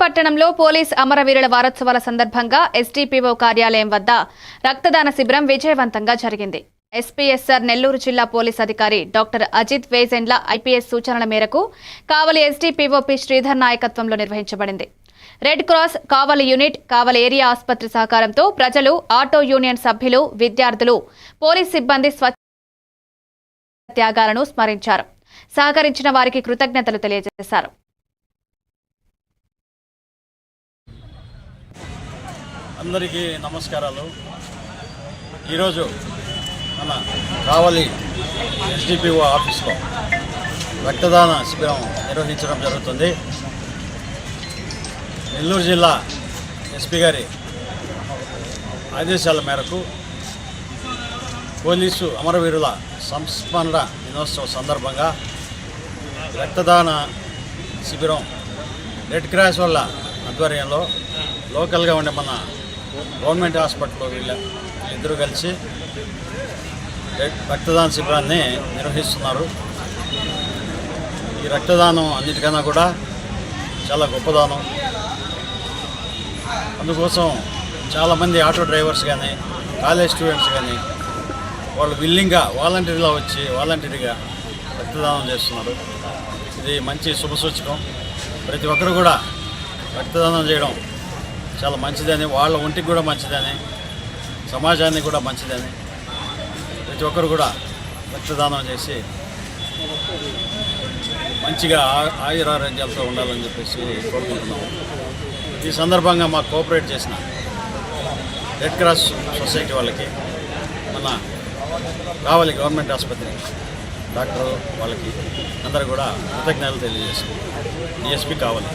పట్టణంలో పోలీస్ అమరవీరుల వారోత్సవాల సందర్భంగా ఎస్డీపీఓ కార్యాలయం వద్ద రక్తదాన శిబిరం విజయవంతంగా జరిగింది. ఎస్పీఎస్ఆర్ నెల్లూరు జిల్లా పోలీస్ అధికారి డాక్టర్ అజిత్ వేజెండ్ల ఐపీఎస్ సూచనల మేరకు కావలి ఎస్డీపీఓ పి శ్రీధర్ నాయకత్వంలో నిర్వహించబడింది. Red cross Kavali unit Kavali area ఆసుపత్రి సహకారంతో ప్రజలు ఆటో యూనియన్ సభ్యులు విద్యార్థులు పోలీస్ సిబ్బంది స్వచ్ఛ త్యాగాలను స్మరించారు. సహకరించిన వారికి కృతజ్ఞతలు తెలియజేశారు. అందరికీ నమస్కారాలు. ఈరోజు మన కావలి ఎస్డిపిఓ ఆఫీస్లో రక్తదాన శిబిరం నిర్వహించడం జరుగుతుంది. నెల్లూరు జిల్లా ఎస్పీ గారి ఆదేశాల మేరకు పోలీసు అమరవీరుల సంస్మరణ దినోత్సవం సందర్భంగా రక్తదాన శిబిరం రెడ్ క్రాస్ వాళ్ళ ఆధ్వర్యంలో లోకల్గా ఉండే మన గవర్నమెంట్ హాస్పిటల్లో వీళ్ళ ఇద్దరు కలిసి రక్తదాన శిబిరాన్ని నిర్వహిస్తున్నారు. ఈ రక్తదానం అన్నిటికన్నా కూడా చాలా గొప్పదానం అందుకోసం చాలామంది ఆటో డ్రైవర్స్ కానీ కాలేజ్ స్టూడెంట్స్ కానీ వాళ్ళు విల్లింగ్గా వాలంటీర్గా వచ్చి వాలంటీర్గా రక్తదానం చేస్తున్నారు. ఇది మంచి శుభసూచకం ప్రతి ఒక్కరు కూడా రక్తదానం చేయడం చాలా మంచిదని వాళ్ళ ఒంటికి కూడా మంచిదని సమాజానికి కూడా మంచిదని ప్రతి ఒక్కరు కూడా రక్తదానం చేసి మంచిగా ఆ- ఆయురారోగ్యాలతో ఉండాలని చెప్పేసి కోరుకుంటున్నాము. ఈ సందర్భంగా మాకు కోఆపరేట్ చేసిన రెడ్ క్రాస్ సొసైటీ వాళ్ళకి మన కావలి గవర్నమెంట్ ఆసుపత్రి డాక్టర్ వాళ్ళకి అందరూ కూడా కృతజ్ఞతలు తెలియజేస్తున్నాం. డిఎస్పీ కావాలి.